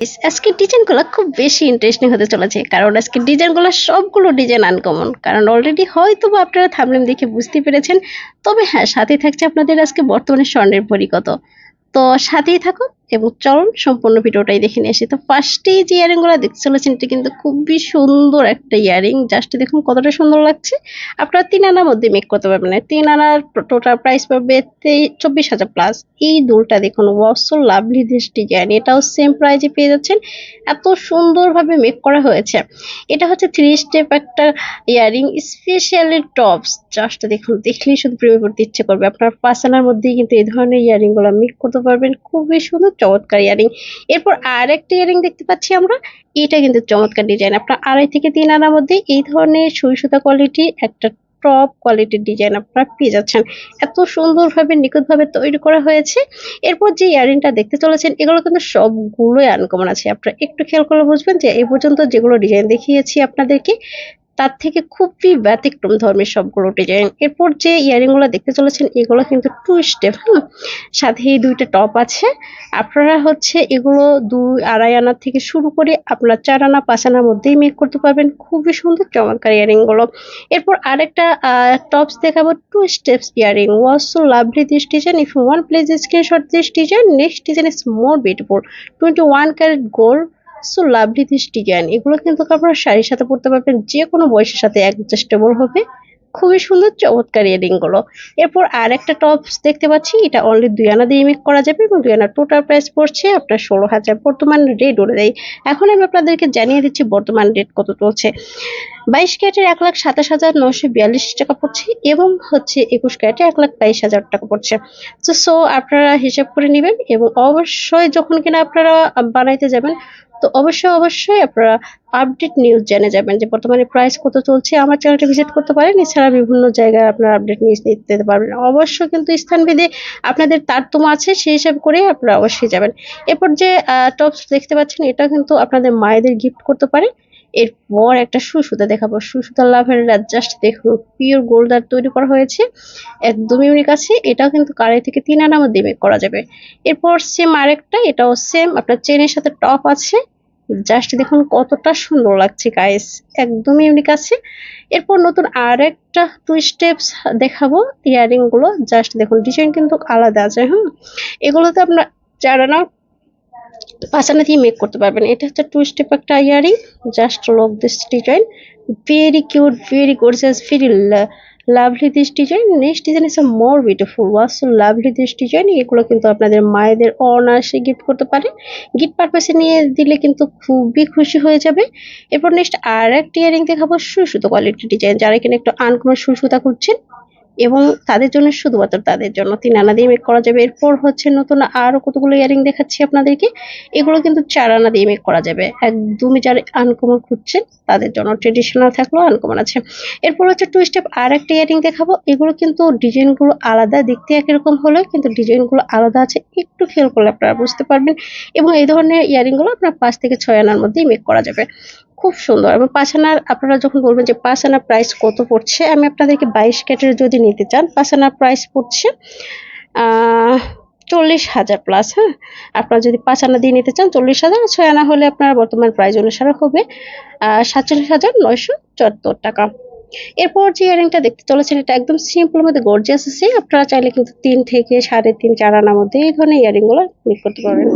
আজকের ডিজাইনগুলো খুব বেশি ইন্টারেস্টিং হতে চলেছে। কারণ আজকের ডিজাইনগুলো সবগুলো ডিজাইন আনকমন কারণ অলরেডি হয়তো বা আপনারা থামলেন দেখে বুঝতে পেরেছেন। তবে হ্যাঁ সাথে থাকছে আপনাদের আজকে বর্তমানে স্বর্ণের পরিগত তো সাথেই থাকুন। এবং চলুন সম্পূর্ণ ভিডিওটাই দেখে নিয়ে আসি। তো ফার্স্টেই যে ইয়ারিংগুলো দেখতে চলেছেন, এটি কিন্তু খুবই সুন্দর একটা ইয়ারিং জাস্ট দেখুন কতটা সুন্দর লাগছে। আপনারা তিন আনার মধ্যে মেক করতে পারবেন। তিন আনার টোটাল প্রাইস পাবে চব্বিশ হাজার প্লাস এই দুলটা দেখুন was so lovely this design এটাও সেম প্রাইজে পেয়ে যাচ্ছেন। এত সুন্দরভাবে মেক করা হয়েছে। এটা হচ্ছে থ্রি স্টেপ একটা ইয়ারিং স্পেশালি টপস জাস্ট দেখুন দেখলেই শুধু প্রেমে পড়তে ইচ্ছে করবে। আপনার পাঁচ আনার মধ্যেই কিন্তু এই ধরনের ইয়ারিংগুলো মেক করতে পারবেন। খুবই সুন্দর। চমৎকার ইয়ারিং। এরপর আর একটা ইয়ারিং দেখতে পাচ্ছি আমরা, এটা কিন্তু চমৎকার ডিজাইন। আপনার আড়াই থেকে তিন আনার মধ্যে এই ধরনের সুই সুতা কোয়ালিটি একটা টপ কোয়ালিটির ডিজাইন আপনারা পেয়ে যাচ্ছেন। এত সুন্দরভাবে, নিখুঁতভাবে তৈরি করা হয়েছে। এরপর যে ইয়ারিংটা দেখতে চলেছেন, এগুলো কিন্তু সবগুলোই আনকমন আছে। আপনারা একটু খেয়াল করলে বুঝবেন যে এই পর্যন্ত যেগুলো ডিজাইন দেখিয়েছি আপনাদেরকে তার থেকে খুবই ব্যতিক্রম ধর্মের সবগুলো ডিজাইন এরপর যে ইয়ারিংগুলো দেখতে চলেছেন, এগুলো কিন্তু টু স্টেপ হ্যাঁ সাথে এই দুইটা টপ আছে। আপনারা হচ্ছে এগুলো দুই আড়াই আনার থেকে শুরু করে আপনার চার আনা, পাঁচ আনার মধ্যেই মেক করতে পারবেন। খুবই সুন্দর, চমৎকার ইয়ারিংগুলো। এরপর আরেকটা টপস দেখাবো two steps earring. Was so lovely this design if one place screenshot this design next design is more beautiful twenty one carat gold so lovely this design এগুলো কিন্তু আপনারা শাড়ির সাথে পরতে পারবেন যে কোনো বয়সের সাথে অ্যাডজাস্টেবল হবে। খুবই সুন্দর, চমৎকার ইয়ারিংগুলো। এরপর আর একটা টপস দেখতে পাচ্ছি, এটা অনলি দুই আনা দিয়ে মেক করা যাবে এবং দুই আনা টোটাল প্রাইস পড়ছে আপনার ষোলো হাজার। বর্তমান রেট অনুযায়ী। এখন আমি আপনাদেরকে জানিয়ে দিচ্ছি বর্তমান রেট কত চলছে। বাইশ ক্যারেটের এক লাখ সাতাশ হাজার নশো বিয়াল্লিশ টাকা পড়ছে এবং হচ্ছে একুশ ক্যারেটে এক লাখ বাইশ হাজার টাকা পড়ছে। তো সো আপনারা হিসাব করে নেবেন এবং অবশ্যই যখন কিনা আপনারা বানাইতে যাবেন, তো অবশ্যই অবশ্যই আপনারা আপডেট নিউজ জেনে যাবেন যে বর্তমানে প্রাইস কত চলছে। আমার চ্যানেলটা ভিজিট করতে পারেন, এছাড়া বিভিন্ন জায়গায় আপনারা আপডেট নিউজ নিতে পারবেন। অবশ্যই কিন্তু স্থানভেদে আপনাদের তারতম্য আছে, সেই হিসাব করে আপনারা অবশ্যই যাবেন। এরপর যে টপস দেখতে পাচ্ছেন এটা কিন্তু আপনাদের মায়েদের গিফট করতে পারে। এরপর একটা সুসুতা দেখাবো। সুসুতা লাভের জাস্ট দেখুন পিওর গোল্ডার তৈরি করা হয়েছে। একদমই ইউনিক আছে। এটাও কিন্তু কাড়াই থেকে তিন আনার মধ্যে মেক করা যাবে। এরপর সেম আরেকটা, এটাও সেম আপনার চেনের সাথে টপ আছে। জাস্ট দেখুন কতটা সুন্দর লাগছে গাইস একদমই ইউনিক আছে। এরপর নতুন আর একটা টু স্টেপস দেখাবো ইয়ারিংগুলো জাস্ট দেখুন ডিজাইন কিন্তু আলাদা আছে হ্যাঁ এগুলোতে আপনার যারা না পাঁচানা দিয়ে মেক করতে পারবেন। এটা হচ্ছে টু স্টেপ একটা earring just lock this design very cute very gorgeous very lovely this design next design is more beautiful was lovely this design এগুলো কিন্তু আপনাদের মায়েদের অনায়াসে গিফট করতে পারে। গিফট পারপাসে নিয়ে দিলে কিন্তু খুবই খুশি হয়ে যাবে। এরপর নেক্সট আর একটা ইয়ারিং দেখাবো সুসুতো কোয়ালিটি ডিজাইন যারা কিনা একটু আনকমন সুসুতা খুঁজছেন এবং তাদের জন্য শুধুমাত্র তাদের জন্য তিন আনা দিয়ে মেক করা যাবে। এরপর হচ্ছে নতুন আরও কতগুলো ইয়ারিং দেখাচ্ছি আপনাদেরকে। এগুলো কিন্তু চার আনা দিয়ে মেক করা যাবে। একদমই যারা আনকমন খুঁজছেন, তাদের জন্য ট্রেডিশনাল থাকলেও আনকমন আছে। এরপর হচ্ছে টু স্টেপ আর একটা ইয়ারিং দেখাবো। এগুলো কিন্তু ডিজাইনগুলো আলাদা, দেখতে একই রকম হলেও কিন্তু ডিজাইনগুলো আলাদা আছে। একটু খেয়াল করলে আপনারা বুঝতে পারবেন। এবং এই ধরনের ইয়ারিংগুলো আপনার পাঁচ থেকে ছয় আনার মধ্যেই মেক করা যাবে। খুব সুন্দর। এবং পাঁচ আনার আপনারা যখন বলবেন যে পাঁচ আনার প্রাইস কত পড়ছে, আমি আপনাদেরকে বাইশ ক্যাটের যদি নিতে চান পাঁচ আনার প্রাইস পড়ছে চল্লিশ হাজার প্লাস হ্যাঁ? আপনারা যদি পাঁচ আনা দিয়ে নিতে চান, চল্লিশ হাজার, ছয় আনা হলে আপনার বর্তমান প্রাইস অনুসারে হবে সাতচল্লিশ হাজার নয়শো চুয়াত্তর টাকা। এরপর যে ইয়ারিংটা দেখতে চলেছেন, এটা একদম সিম্পল মধ্যে গর্জিয়াস আছে। আপনারা চাইলে কিন্তু তিন থেকে সাড়ে তিন, চার আনার মধ্যে এই ধরনের ইয়ারিংগুলো মেক করতে পারবেন।